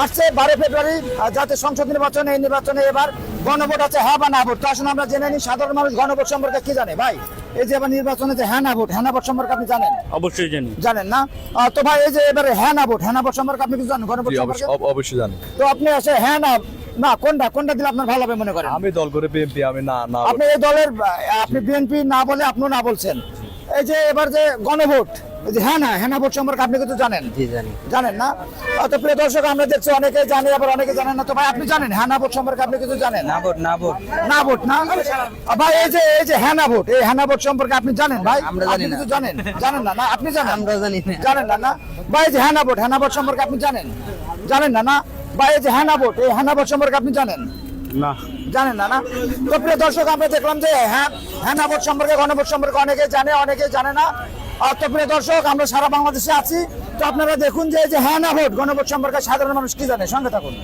আসছে বারো ফেব্রুয়ারি জাতীয় সংসদ নির্বাচনে এই নির্বাচনে এবার গণভোট আছে হ্যাঁ বা না ভোট? তো আসুন আমরা জেনে নিই সাধারণ মানুষ গণভোট সম্পর্কে কি জানে? ভাই এই যে এবার নির্বাচনে যে হ্যাঁ না ভোট হ্যাঁ না ভোট সম্পর্কে আপনি জানেন? অবশ্যই জানি। জানেন না? আহ, তো ভাই এই যে এবারে হ্যাঁ না ভোট হ্যাঁ না ভোট সম্পর্কে আপনি কিছু জানেন গণভোট সম্পর্কে? অবশ্যই অবশ্যই জানি। তো আপনি আসে হ্যাঁ না না কোনটা কোনটা দিলে আপনার ভালো হবে মনে করেন? আমি দল করে বিএনপি আমি না না আপনি এই দলের আপনি বিএনপি না বলে আপনিও না বলছেন। এই যে এবার যে গণভোট হ্যাঁ না হ্যাঁ সম্পর্কে আপনি কিছু জানেন। জি জানি। জানেন না? তো প্রিয় দর্শক আমরা দেখছি অনেকে জানে আবার অনেকে জানেন না। তো ভাই আপনি জানেন হ্যাঁ না সম্পর্কে আপনি কিছু জানেন? না ভাই এই যে এই যে হ্যাঁ এই হ্যাঁ ভোট সম্পর্কে আপনি জানেন ভাই? আমরা জানি না। জানেন। জানেন না না? আপনি জানেন? আমরা জানি না। জানেন না না? ভাই এই যে হ্যাঁ হ্যাঁ সম্পর্কে আপনি জানেন? জানেন না না? ভাই এই যে হ্যাঁ এই হ্যাঁ সম্পর্কে আপনি জানেন? না। জানেন না না? তো প্রিয় দর্শক আমরা দেখলাম যে হ্যাঁ হ্যাঁ ভোট সম্পর্কে গণভোট সম্পর্কে অনেকে জানে অনেকে জানে না। তো দর্শক, আমরা সারা বাংলাদেশে আছি। তো আপনারা দেখুন যে হ্যাঁ না ভোট, গণভোট সম্পর্কে সাধারণ মানুষ কি জানে? সঙ্গে থাকুন।